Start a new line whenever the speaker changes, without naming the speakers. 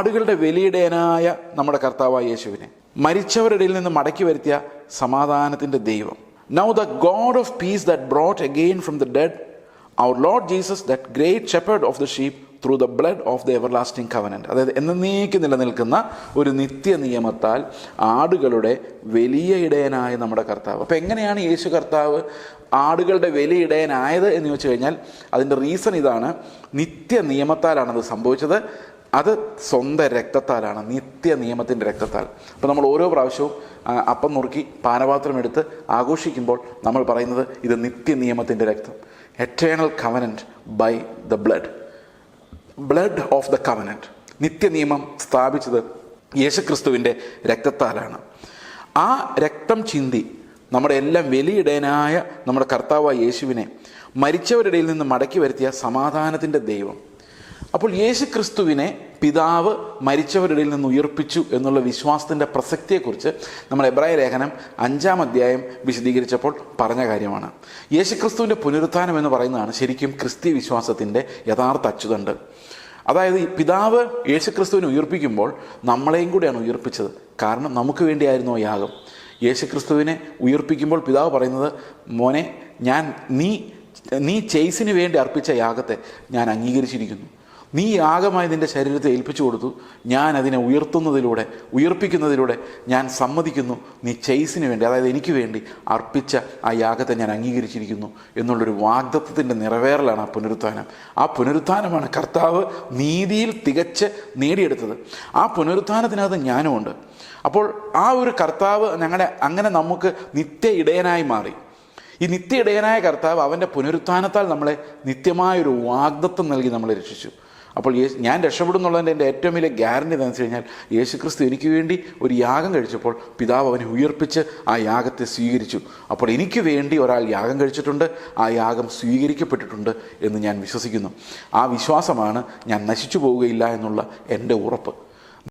ആടുകളുടെ വലിയിടയനായ നമ്മുടെ കർത്താവായ യേശുവിനെ. മരിച്ചവരുടെ നിന്ന് മടക്കി വരുത്തിയ സമാധാനത്തിന്റെ ദൈവം. Now the God of peace that brought again from the dead our Lord Jesus that great shepherd of the sheep through the blood of the everlasting covenant അതായത് എന്നേക്ക് നിലനിൽക്കുന്ന ഒരു നിത്യ നിയമത്താൽ ആടുകളുടെ വലിയ ഇടയനായ നമ്മുടെ കർത്താവ്. അപ്പോൾ എങ്ങനെയാണ് യേശു കർത്താവ് ആടുകളുടെ വലിയ ഇടയനായത് എന്ന് ചോദിച്ചു കഴിഞ്ഞാൽ അതിന്റെ റീസൺ ഇതാണ് നിത്യ നിയമത്താലാണത് സംഭവിച്ചത്. അത് സ്വന്തം രക്തത്താലാണ് നിത്യ നിയമത്തിന്റെ രക്തത്താൽ. അപ്പോൾ നമ്മൾ ഓരോ പ്രാവശ്യവും അപ്പം നുറുക്കി പാനപാത്രം എടുത്ത് ആഘോഷിക്കുമ്പോൾ നമ്മൾ പറയുന്നത് ഇത് നിത്യ നിയമത്തിന്റെ രക്തം. Eternal covenant by the blood blood of the covenant നിത്യനിയമം സ്ഥാപിച്ചത് യേശുക്രിസ്തുവിന്റെ രക്തത്താലാണ്. ആ രക്തം ചിന്തി നമ്മുടെ എല്ലാം വലിയിടയനായ നമ്മുടെ കർത്താവായ യേശുവിനെ മരിച്ചവരുടെ നിന്ന് മടക്കി വരുത്തിയ സമാധാനത്തിന്റെ ദൈവം. അപ്പോൾ യേശുക്രിസ്തുവിനെ പിതാവ് മരിച്ചവരുടെ നിന്ന് ഉയർപ്പിച്ചു എന്നുള്ള വിശ്വാസത്തിന്റെ പ്രസക്തിയെക്കുറിച്ച് നമ്മൾ എബ്രായ ലേഖനം അഞ്ചാം അധ്യായം വിശദീകരിച്ചപ്പോൾ പറഞ്ഞ കാര്യമാണ്. യേശുക്രിസ്തുവിന്റെ പുനരുത്ഥാനം എന്ന് പറയുന്നതാണ് ശരിക്കും ക്രിസ്തീയ വിശ്വാസത്തിന്റെ യഥാർത്ഥ അച്ചുതണ്ട്. അതായത് ഈ പിതാവ് യേശുക്രിസ്തുവിനെ ഉയർപ്പിക്കുമ്പോൾ നമ്മളെയും കൂടിയാണ് ഉയർപ്പിച്ചത്. കാരണം നമുക്ക് വേണ്ടിയായിരുന്നു യാഗം യേശുക്രിസ്തുവിനെ ഉയർപ്പിക്കുമ്പോൾ പിതാവ് പറയുന്നത് മോനെ ഞാൻ നീ നീ ചെയ്സിന് വേണ്ടി അർപ്പിച്ച യാഗത്തെ ഞാൻ അംഗീകരിച്ചിരിക്കുന്നു. നീ യാഗമായി നിന്റെ ശരീരത്തെ ഏൽപ്പിച്ചു കൊടുത്തു. ഞാൻ അതിനെ ഉയർത്തുന്നതിലൂടെ ഉയർപ്പിക്കുന്നതിലൂടെ ഞാൻ സമ്മതിക്കുന്നു. നീ ചെയ്സിന് വേണ്ടി അതായത് എനിക്ക് വേണ്ടി അർപ്പിച്ച ആ യാഗത്തെ ഞാൻ അംഗീകരിച്ചിരിക്കുന്നു എന്നുള്ളൊരു വാഗ്ദത്വത്തിന്റെ നിറവേറലാണ് ആ പുനരുത്ഥാനം. ആ പുനരുത്ഥാനമാണ് കർത്താവ് നീതിയിൽ തികച്ച് നേടിയെടുത്തത്. ആ പുനരുത്ഥാനത്തിനകത്ത് ഞാനുമുണ്ട് അപ്പോൾ ആ ഒരു കർത്താവ് ഞങ്ങളുടെ അങ്ങനെ നമുക്ക് നിത്യ ഇടയനായി മാറി. ഈ നിത്യ ഇടയനായ കർത്താവ് അവന്റെ പുനരുത്ഥാനത്താൽ നമ്മളെ നിത്യമായൊരു വാഗ്ദത്വം നൽകി നമ്മളെ രക്ഷിച്ചു. അപ്പോൾ യേശു ഞാൻ രക്ഷപ്പെടുന്നുള്ളതിന്റെ എന്റെ ഏറ്റവും വലിയ ഗ്യാരണ്ടി എന്താണെന്ന് വെച്ച് കഴിഞ്ഞാൽ യേശു ക്രിസ്തു എനിക്ക് വേണ്ടി ഒരു യാഗം കഴിച്ചപ്പോൾ പിതാവ് അവനെ ഉയർപ്പിച്ച് ആ യാഗത്തെ സ്വീകരിച്ചു. അപ്പോൾ എനിക്ക് വേണ്ടി ഒരാൾ യാഗം കഴിച്ചിട്ടുണ്ട് ആ യാഗം സ്വീകരിക്കപ്പെട്ടിട്ടുണ്ട് എന്ന് ഞാൻ വിശ്വസിക്കുന്നു. ആ വിശ്വാസമാണ് ഞാൻ നശിച്ചു പോവുകയില്ല എന്നുള്ള എന്റെ ഉറപ്പ്.